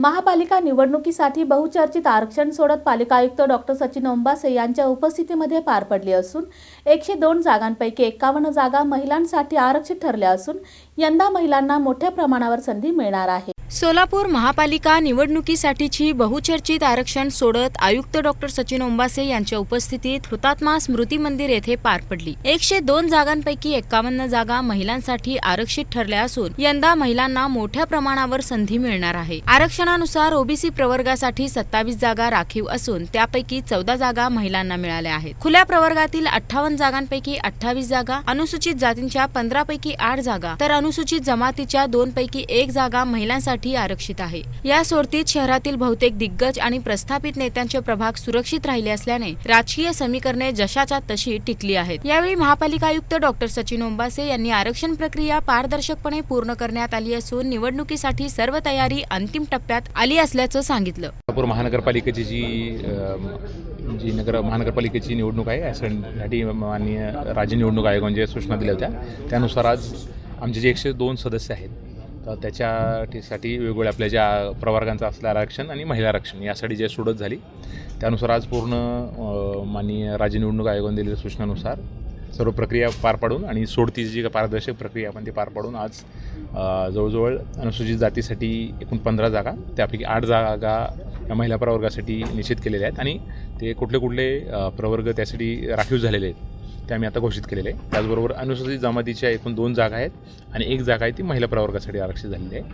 महापालिका निवडणुकीसाठी बहुचर्चित आरक्षण सोडत पालिका आयुक्त डॉक्टर सचिन ओंबासे यांच्या उपस्थितीमध्ये पार पडली असून एकशे दोन जागांपैकी एकावन्न जागा महिलांसाठी आरक्षित ठरल्या असून यंदा महिलांना मोठ्या प्रमाणावर संधी मिळणार आहे. सोलापूर महापालिका निवडणुकीसाठीची बहुचर्चित आरक्षण सोडत आयुक्त डॉक्टर सचिन ओंबासे यांच्या उपस्थितीत हुतात्मा स्मृती मंदिर येथे पार पडली. एकशे दोन जागांपैकी एकावन्न जागा महिलांसाठी आरक्षित ठरल्या असून यंदा महिलांना मोठ्या प्रमाणावर संधी मिळणार आहे. आरक्षणानुसार ओबीसी प्रवर्गासाठी सत्तावीस जागा राखीव असून त्यापैकी चौदा जागा महिलांना मिळाल्या आहेत. खुल्या प्रवर्गातील अठ्ठावन्न जागांपैकी अठ्ठावीस जागा अनुसूचित जातींच्या पंधरा पैकी आठ जागा तर अनुसूचित जमातीच्या दोन पैकी एक जागा महिलांसाठी आरक्षित आहे. या सोडतीत शहरातील बहुतेक दिग्गज आणि प्रस्थापित नेत्यांचे प्रभाग सुरक्षित राहिले असल्याने राजकीय समीकरणे जशाच्या तशी टिकली आहेत. यावेळी महापालिका आयुक्त डॉक्टर सचिन ओंबासे यांनी आरक्षण प्रक्रिया पारदर्शकपणे पूर्ण करण्यात आली असून निवडणुकीसाठी सर्व तयारी अंतिम टप्प्यात आली असल्याचं सांगितलं. नागपूर महानगरपालिकेची जी जी नगर महानगरपालिकेची निवडणूक आहे यासाठी माननीय राज्य निवडणूक आयोगाने ज्या सूचना दिल्या होत्या त्यानुसार आज आमचे जे एकशे दोन सदस्य आहेत तर त्याच्यासाठी वेगवेगळ्या आपल्या ज्या प्रवर्गांचं असलं आरक्षण आणि महिला आरक्षण यासाठी जे सोडत झाली त्यानुसार आज पूर्ण माननीय राज्य निवडणूक आयोगाने दिलेल्या सूचनानुसार सर्व प्रक्रिया पार पाडून आणि सोडतीची जी पारदर्शक प्रक्रिया आपण ती पार पाडून आज जवळजवळ अनुसूचित जातीसाठी एकूण पंधरा जागा त्यापैकी आठ जागा महिला प्रवर्गासाठी निश्चित केलेल्या आहेत आणि ते कुठले कुठले प्रवर्ग त्यासाठी राखीव झालेले आहेत ते आम्ही आता घोषित केलेले आहे त्याचबरोबर अनुसूचित जमातीच्या एकूण दोन जागा आहेत आणि एक जागा आहे ती महिला प्रवर्गासाठी आरक्षित झालेली आहे.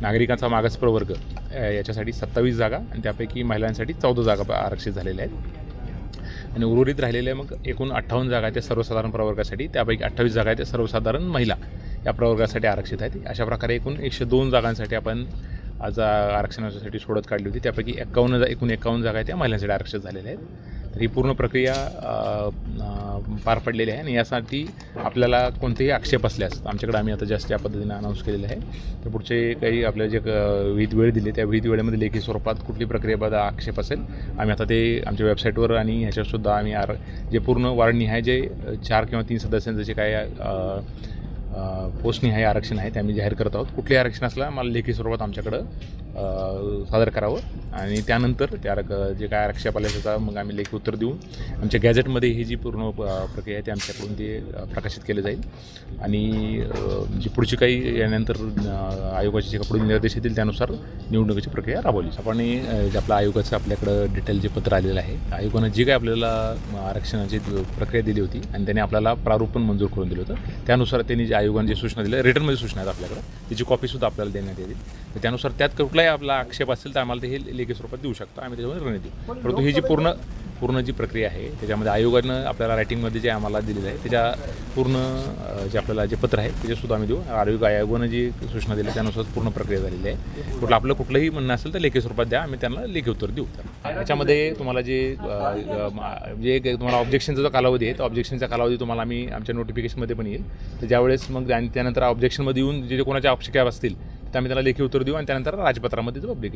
नागरिकांचा मागास प्रवर्ग याच्यासाठी सत्तावीस जागा आणि त्यापैकी महिलांसाठी चौदा जागा आरक्षित झालेल्या आहेत. आणि उर्वरित राहिलेल्या मग एकूण अठ्ठावन्न जागा आहेत त्या सर्वसाधारण प्रवर्गासाठी त्यापैकी अठ्ठावीस जागा आहेत त्या सर्वसाधारण महिला या प्रवर्गासाठी आरक्षित आहेत. अशा प्रकारे एकूण एकशे दोन जागांसाठी आपण आज आरक्षणासाठी सोडत काढली होती. त्यापैकी एकावन्न जा एकूण एकावन्न जागा आहेत त्या महिलांसाठी आरक्षित झालेल्या आहेत. तर ही पूर्ण प्रक्रिया पार पडलेली आहे आणि यासाठी आपल्याला कोणतेही आक्षेप असल्यास आमच्याकडे आम्ही आता जास्त या पद्धतीने अनाऊन्स केलेलं आहे. तर पुढचे काही आपल्या जे क- विहित वेळ दिली त्या विहित वेळेमध्ये लेखी स्वरूपात कुठली प्रक्रियेबद्दल आक्षेप असेल आम्ही आता ते आमच्या वेबसाईटवर आणि ह्याच्यावरसुद्धा आम्ही आर जे पूर्ण वारनिहाय जे चार किंवा तीन सदस्यांचं जे काय पोस्टनिहाय आरक्षण आहे ते आम्ही जाहीर करत आहोत. कुठले आरक्षण असलं मला लेखी स्वरूपात आमच्याकडं सादर करावं. आणि त्यानंतर त्या जे काय आक्षेप पाल्याचा मग आम्ही लेखी उत्तर देऊन आमच्या गॅझेटमध्ये ही जी पूर्ण प्रक्रिया आहे ती आमच्याकडून ते प्रकाशित केले जाईल. आणि जी पुढची काही यानंतर आयोगाचे जे पुढील निर्देश येतील त्यानुसार निवडणुकीची प्रक्रिया राबवली आपण जे आपलं आयोगाचं आपल्याकडं डिटेल जे पत्र आलेलं आहे आयोगानं जी काही आपल्याला आरक्षणाची प्रक्रिया दिली होती आणि त्याने आपल्याला प्रारूप पण मंजूर करून दिलं होतं त्यानुसार त्यांनी जे आयोगाने जे सूचना दिल्या रिटर्नमध्ये सूचना आहेत आपल्याकडं त्याची कॉपीसुद्धा आपल्याला देण्यात येईल तर त्यानुसार त्यात कुठलाही आपला आक्षेप असेल तर आम्हाला ते हे लेखी स्वरूपात देऊ शकतो. आम्ही त्याच्यावर निर्णय देऊ. परंतु ही जी पूर्ण पूर्ण जी प्रक्रिया आहे त्याच्यामध्ये आयोगानं आपल्याला रायटिंगमध्ये जे आम्हाला दिलेलं आहे त्याच्या पूर्ण जे आपल्याला जे पत्र आहे त्याच्यासुद्धा आम्ही देऊ. आरोग्य आयोगानं जी सूचना दिली त्यानुसार पूर्ण प्रक्रिया झालेली आहे. कुठलं आपलं कुठलंही म्हणणं असेल तर लेखी स्वरूपात द्या. आम्ही त्यांना लेखी उत्तर देऊ. त्याच्यामध्ये तुम्हाला जे जे काही तुम्हाला ऑब्जेक्शनचा जो कालावधी आहे तो ऑब्जेक्शनचा कालावधी तुम्हाला आम्ही आमच्या नोटिफिकेशनमध्ये पण येईल. तर ज्यावेळेस मग त्यानंतर ऑब्जेक्शनमध्ये येऊन जे जे कोणाच्या आवश्यकता असतील तर आम्ही त्याला लेखी उत्तर देऊ आणि त्यानंतर राजपत्रामध्ये तो पब्लिक